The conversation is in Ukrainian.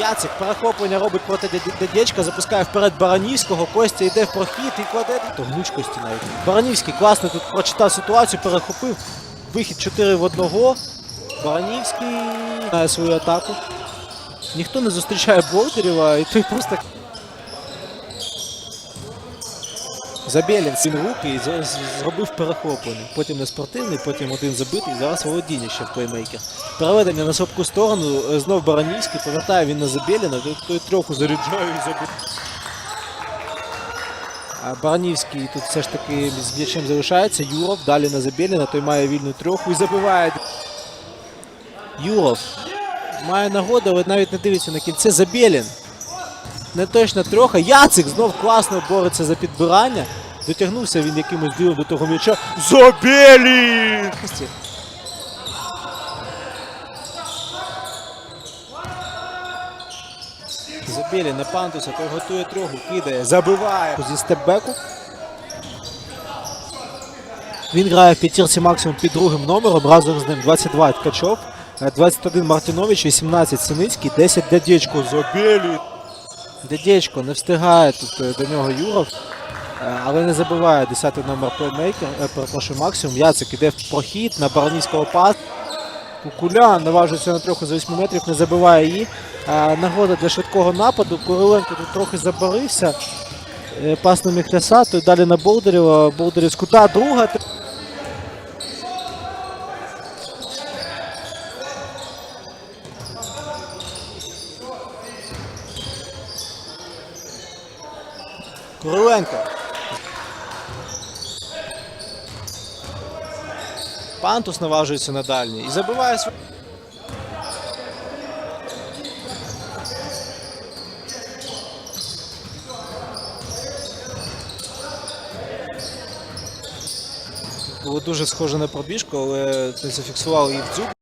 Яцик перехоплення робить проти Дед- Дедєчка, запускає вперед Баранівського. Костя йде в прохід і кладе до гнучкості навіть. Баранівський класно тут прочитав ситуацію, перехопив. Вихід 4 в 1. Баранівський має свою атаку. Ніхто не зустрічає Болдерєва, і той просто. Забєлін сім руки і зробив перехоплення. Потім не спортивний, потім один забитий. Зараз володіння ще в плеймейкер. Переведення на слабку сторону. е, Знов Баранівський. Повертає він на Забєліна. Той, трьоху заряджає і забив. Баранівський тут все ж таки з м'ячем залишається. Юров далі на Забєліна. Той має вільну трьоху і забиває. Юров має нагоду, але навіть не дивиться на кільце. Забєлін. Не точно трьоха. Яцик знов класно бореться за підбирання. Дотягнувся він якимось дивом до того м'яча. Забєлін! Забєлін на пантуса, той готує трьоху, кидає, забиває зі степбеку. Він грає в п'ятірці максимум під другим номером. Разом з ним 22 Ткачов, е, 21 Мартинович, 18 Синицький, 10 Дядєчко. Забєлін! Дядєчко не встигає тут е, до нього Юров, але не забиває 10 номер плеймейкер, е, перепрошую, максимум. Яцик іде в прохід на Баранівського пас. Кукулян наважується на трьоху за 8 метрів, не забиває її. Е, Нагода для швидкого нападу. Куриленко тут трохи забарився. Е, Пас на Міхляса, той далі на Болдерєва. Болдерів з кута, друга. Куриленко. Пантус наважується на дальній і забиває свій. Було дуже схоже на пробіжку, але не зафіксували її в дзюб.